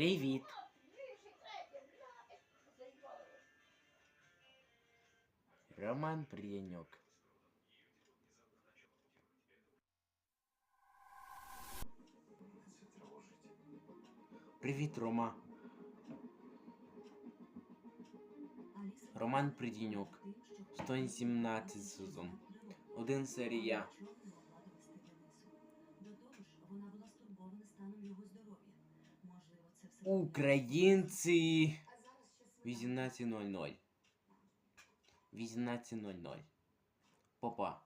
Привіт. Роман Прієньок. Привіт, Рома. Роман Придіньок. 117 сезон. Один серія. До того ж, вона була стурбована станом Українці 18.00. 18.00. Попа.